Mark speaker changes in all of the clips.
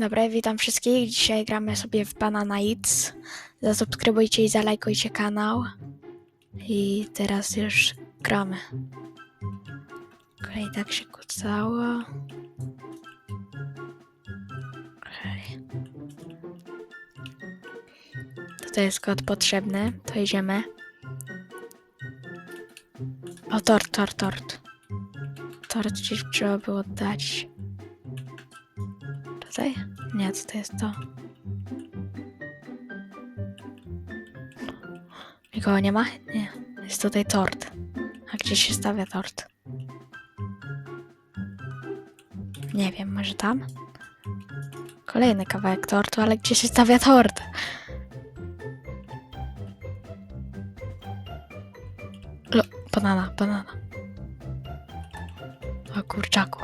Speaker 1: Dobra, witam wszystkich. Dzisiaj gramy sobie w Banana Eats. Zasubskrybujcie i zalajkujcie kanał. I teraz już gramy. Okej, tak się kucało. Okej. Tutaj jest kod potrzebny, to idziemy. O, tort, tort, tort. Tort gdzieś trzeba było dać. Tutaj? Nie, co to jest to? Nikogo nie ma? Nie. Jest tutaj tort. A gdzie się stawia tort? Nie wiem, może tam? Kolejny kawałek tortu, ale gdzie się stawia tort? Lo, banana, banana. O kurczaku.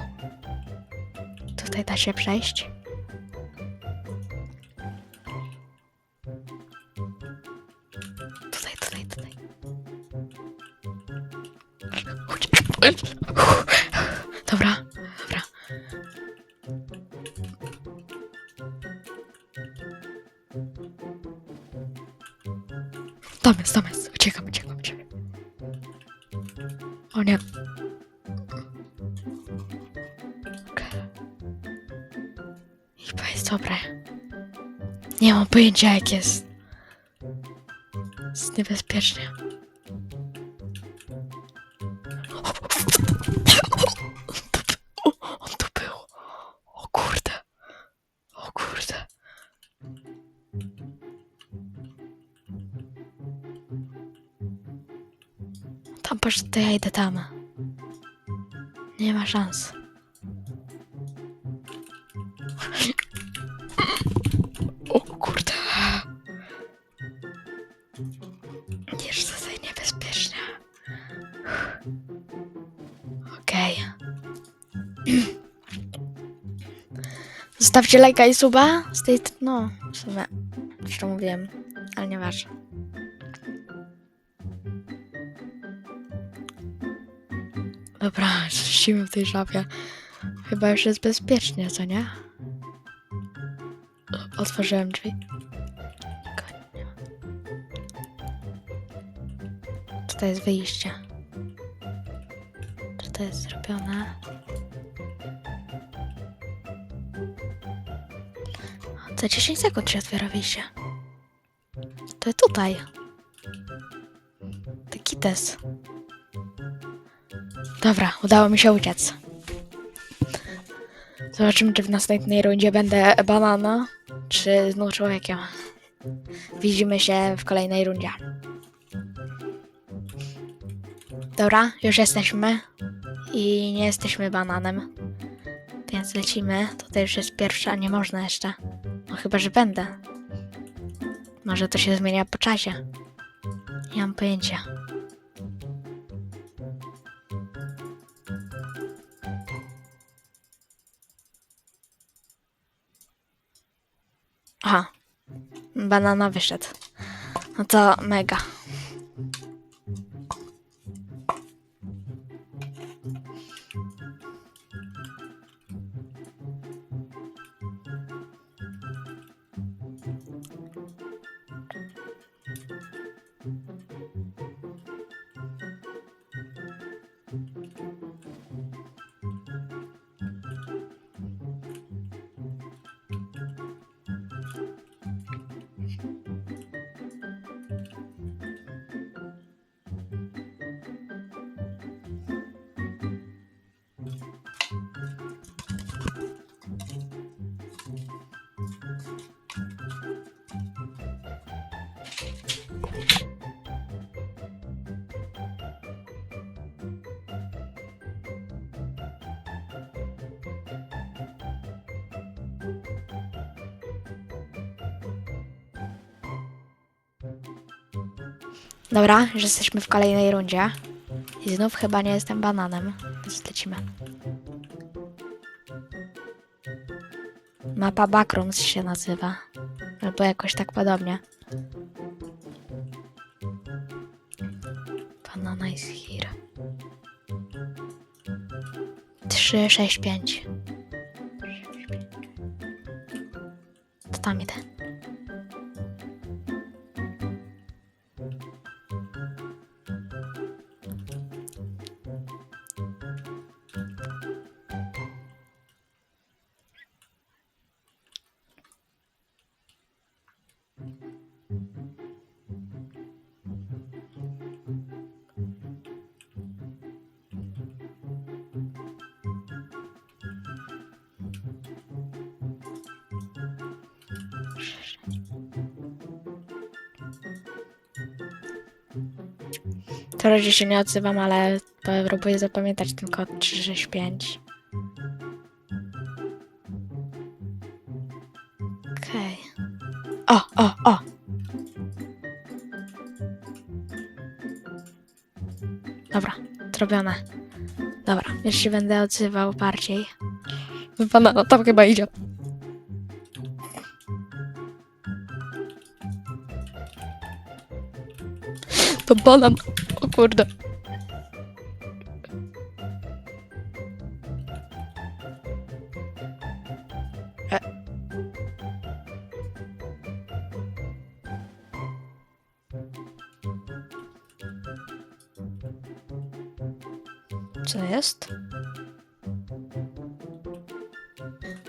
Speaker 1: Tutaj da się przejść. Dobra, dobra. Tam jest, tam jest. Uciekam, uciekam, uciekam. O nie. Chyba jest dobre. Nie mam pojęcia jak jest. Jest niebezpiecznie. Poszedł, to ja idę tam. Nie ma szans. O kurde. Jest tutaj niebezpiecznie. Okej. Zostawcie lajka i suba z tej... No, w sumie. Zresztą mówiłem, ale nieważne. Dobra, siedzimy w tej szafie. Chyba już jest bezpiecznie, co nie? Otworzyłem drzwi. Ma. Tutaj jest wyjście. Czy to jest zrobione? Za 10 sekund się otwiera wyjście. To tutaj. Taki test. Dobra, udało mi się uciec. Zobaczymy, czy w następnej rundzie będę banana, czy znów człowiekiem. Widzimy się w kolejnej rundzie. Dobra, już jesteśmy. I nie jesteśmy bananem. Więc lecimy. Tutaj już jest pierwsza, nie można jeszcze. No chyba, że będę. Może to się zmienia po czasie. Nie mam pojęcia. Aha. Banana wyszedł. No to mega. Dobra, już jesteśmy w kolejnej rundzie. I znów chyba nie jestem bananem, więc lecimy. Mapa Backrooms się nazywa. Albo jakoś tak podobnie. Banana is here. 3, 6, 5. tam idę. To razie się nie odzywam, ale próbuję zapamiętać ten kod 365. Okej. O, o, o! Dobra, zrobione. Dobra, już się będę odzywał bardziej. Pana, no tam chyba idzie. To banan. Kurde. E. Co jest?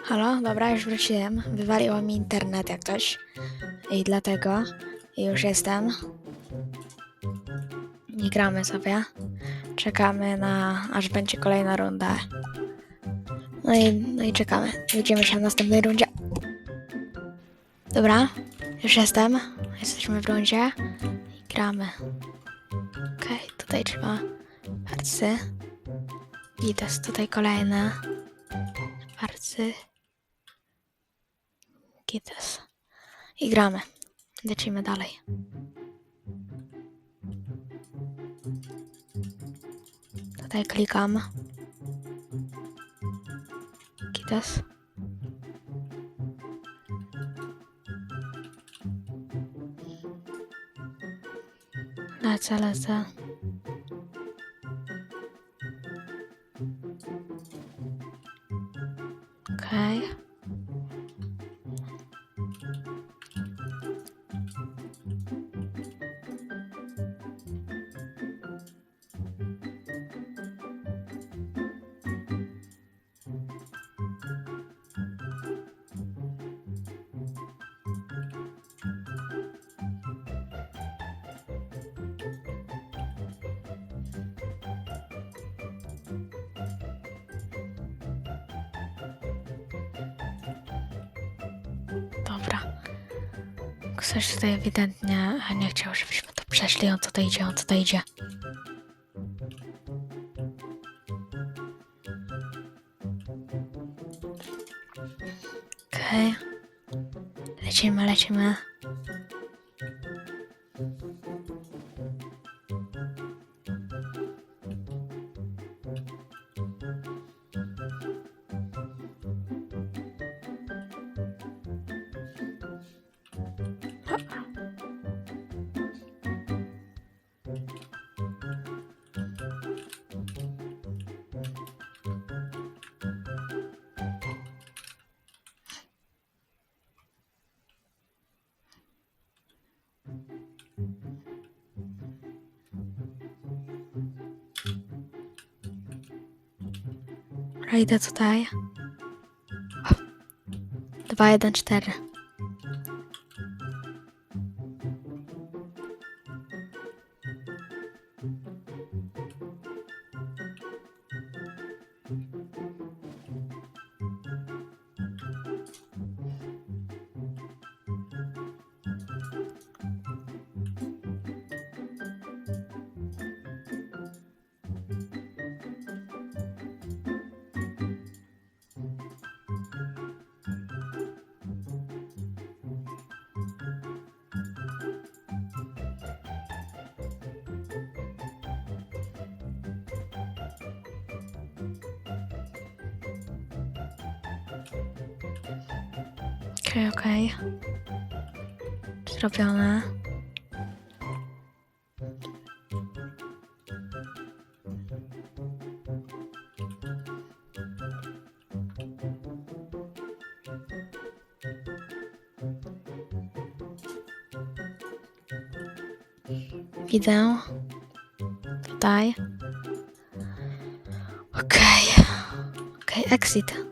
Speaker 1: Halo, dobra, już wróciłem. Wywaliło mi internet jak coś. I dlatego już jestem. Nie gramy sobie. Czekamy na aż będzie kolejna runda. No i, no i czekamy. Widzimy się w następnej rundzie. Dobra, już jestem. Jesteśmy w rundzie. I gramy. Okej, tutaj trzeba parcy. I to jest tutaj kolejne. Parcy. Gites. I gramy. Lecimy dalej. Tutaj klikam. Gites. Lecę, lecę. Dobra. Ktoś tutaj ewidentnie nie chciał, żebyśmy to przeszli. On tutaj idzie, on tutaj idzie. Okej. Lecimy, lecimy. A idę tutaj. 2, 1, 4. Ok, eu cair. Atropelar. Vidão. Tai. Ok. Ok, exit.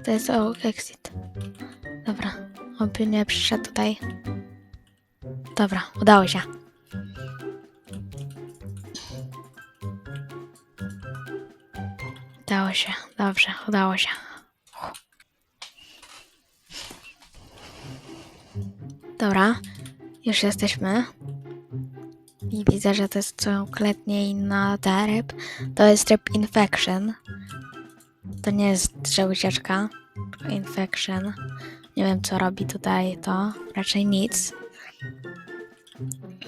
Speaker 1: Tutaj jest o, exit. Dobra. Oby nie przyszedł tutaj. Dobra, udało się. Udało się. Dobrze, udało się. Dobra, już jesteśmy. I widzę, że to jest kompletnie inna tryb. To jest tryb infection. To nie jest, że ucieczka, tylko infection. Nie wiem, co robi tutaj to. Raczej nic.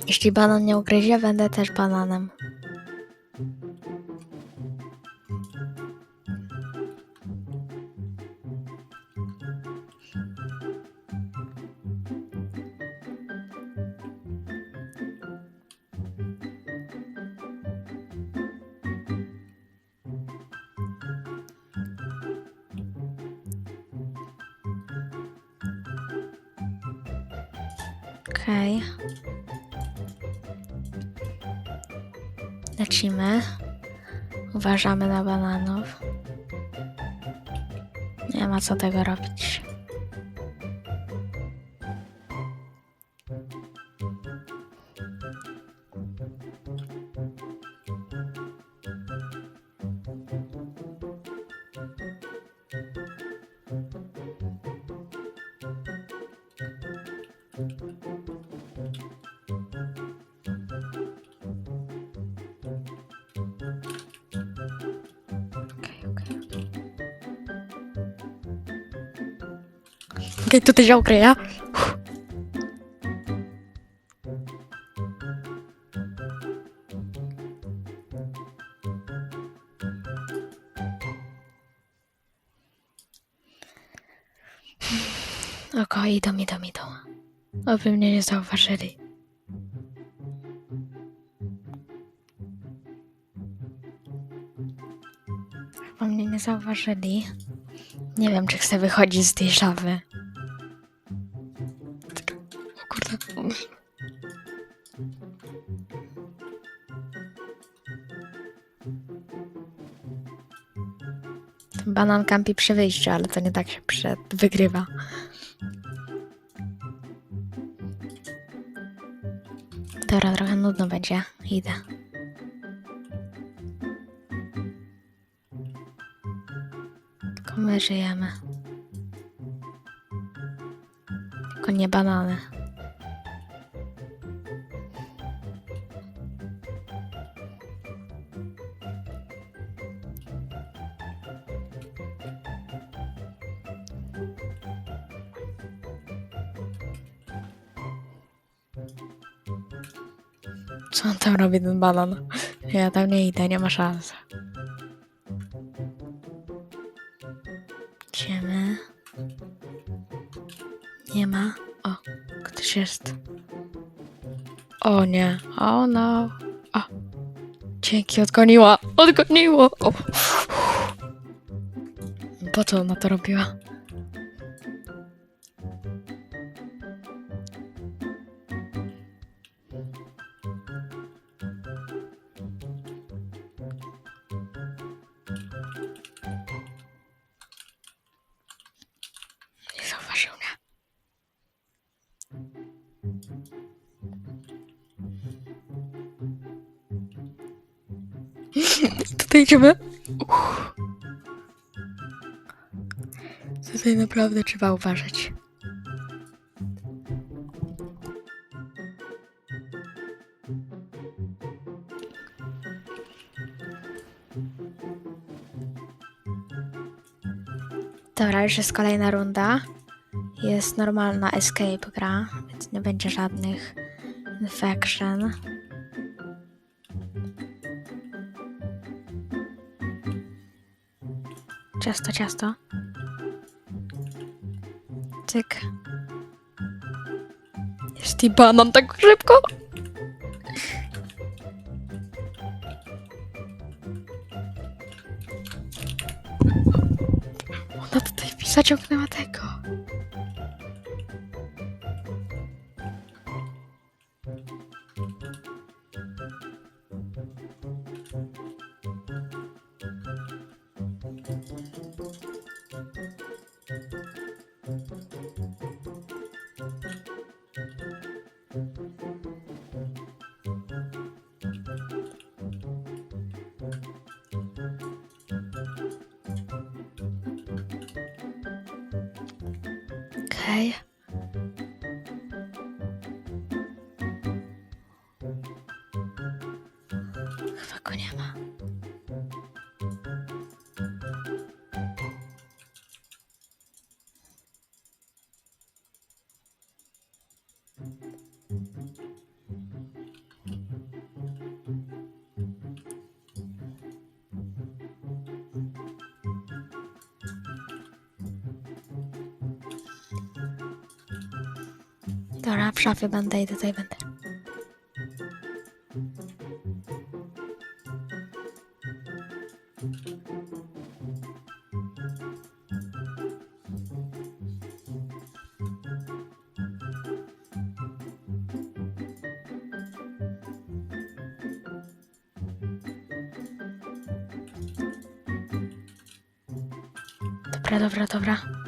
Speaker 1: Jeśli banan nie ugryzie, będę też bananem. Uważamy na bananów. Nie ma co tego robić. Okej, tutaj się ukryję. Oko, idą, idą, idą. Oby mnie nie zauważyli. Chyba mnie nie zauważyli. Nie wiem, czy chcę wychodzić z tej żaby. Banan kampi przy wyjściu, ale to nie tak się przed wygrywa. Dobra, trochę nudno będzie. Idę. Tylko my żyjemy. Tylko nie banany. Co on tam robi, ten banan? Ja tam nie idę, nie ma szans. Idziemy. Nie ma. O, ktoś jest. O nie. O no. O. Dzięki, odgoniła. Odgoniło. O. Po co ona to robiła? Tutaj idziemy. Uff. Tutaj naprawdę trzeba uważać. Dobra, już jest kolejna runda. Jest normalna escape gra, więc nie będzie żadnych infection. Ciasto, ciasto. Cyk. Jest i banan tak szybko. Ona tutaj zaciągnęła tego. Okej. Dobra, w szafie będę i tutaj będę. Dobra, dobra, dobra.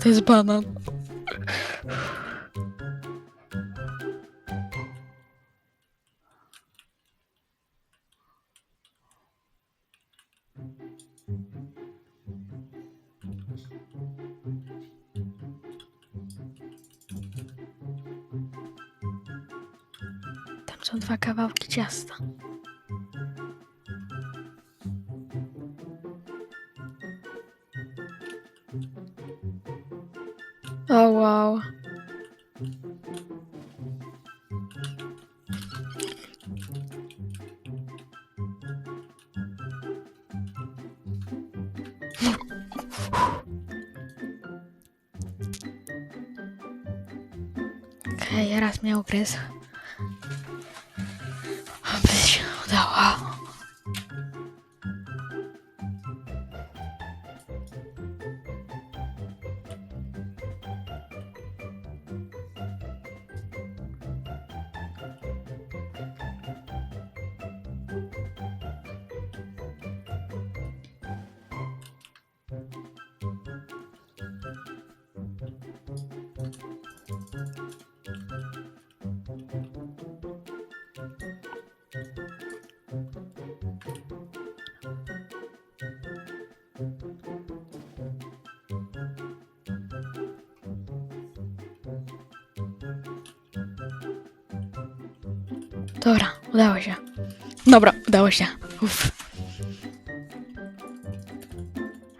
Speaker 1: To jest banan. Tam są dwa kawałki ciasta. O wow. Okej, raz mnie ugryzł. Dobra, udało się. Dobra, udało się. Uff.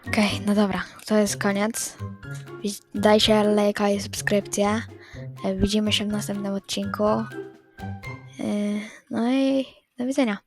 Speaker 1: Okej, no dobra, to jest koniec. Dajcie lajka i subskrypcję. E, Widzimy się w następnym odcinku. E, No i do widzenia.